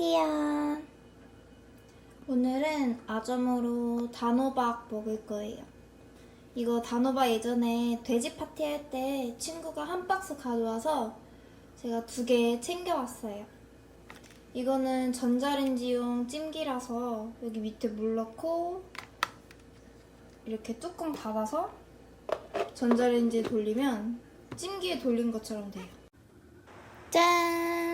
안녕하세요. 오늘은 아점으로 단호박 먹을 거예요. 이거 단호박 예전에 돼지 파티 할 때 친구가 한 박스 가져와서 제가 두 개 챙겨왔어요. 이거는 전자레인지용 찜기라서 여기 밑에 물 넣고 이렇게 뚜껑 닫아서 전자레인지에 돌리면 찜기에 돌린 것처럼 돼요. 짠!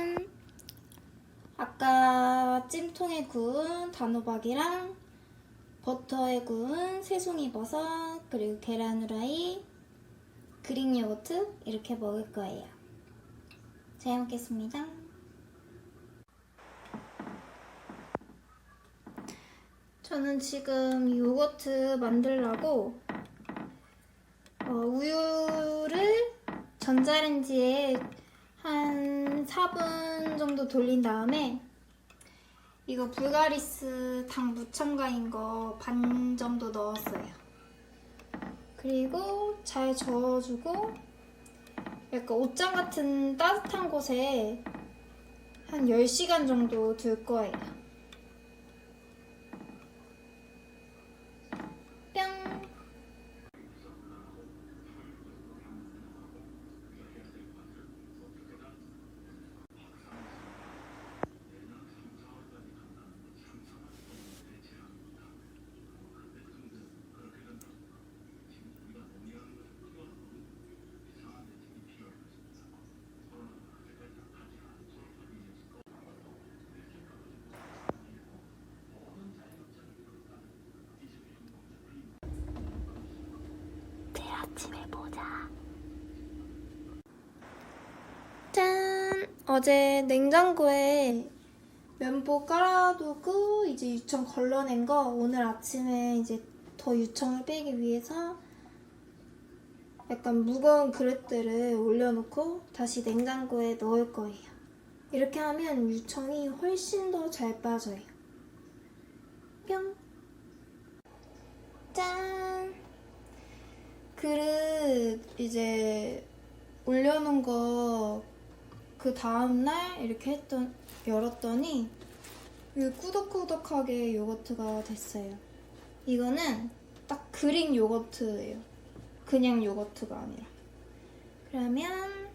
아까 찜통에 구운 단호박이랑 버터에 구운 새송이 버섯 그리고 계란 후라이 그릭 요거트 이렇게 먹을 거예요. 잘 먹겠습니다. 저는 지금 요거트 만들라고 어, 우유를 전자레인지에 한 4분 정도 돌린 다음에 이거 불가리스 당 무첨가인 거 반 정도 넣었어요. 그리고 잘 저어주고 약간 옷장 같은 따뜻한 곳에 한 10시간 정도 둘 거예요. 뿅! 내일 아침에 보자. 짠! 어제 냉장고에 면보 깔아두고 이제 유청 걸러낸 거 오늘 아침에 이제 더 유청을 빼기 위해서 약간 무거운 그릇들을 올려놓고 다시 냉장고에 넣을 거예요. 이렇게 하면 유청이 훨씬 더 잘 빠져요. 뿅! 짠! 그릇 이제 올려놓은 거 그 다음날 이렇게 했던 열었더니 꾸덕꾸덕하게 요거트가 됐어요. 이거는 딱 그릭 요거트예요. 그냥 요거트가 아니라. 그러면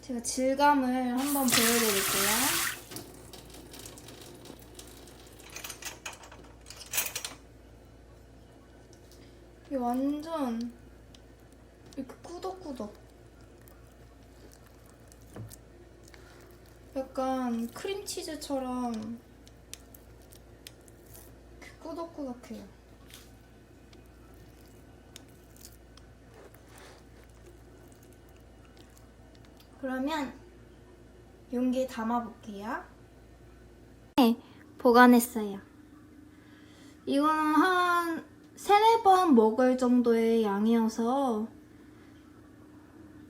제가 질감을 한번 보여드릴게요. 이게 완전 이렇게 꾸덕꾸덕. 약간 크림치즈처럼 꾸덕꾸덕해요. 그러면 용기에 담아볼게요. 네, 보관했어요. 이거는 한 세네 번 먹을 정도의 양이어서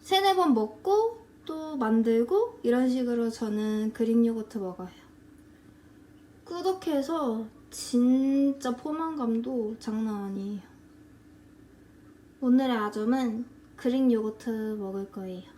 세네 번 먹고 또 만들고 이런 식으로 저는 그릭 요거트 먹어요. 꾸덕해서 진짜 포만감도 장난 아니에요. 오늘의 아점은 그릭 요거트 먹을 거예요.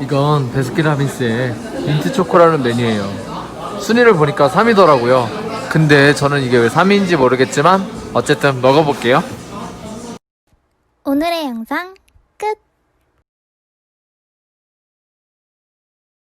이건 베스킨라빈스의 민트 초코라는 메뉴예요. 순위를 보니까 3위더라고요. 근데 저는 이게 왜 3위인지 모르겠지만 어쨌든 먹어볼게요. 오늘의 영상 끝!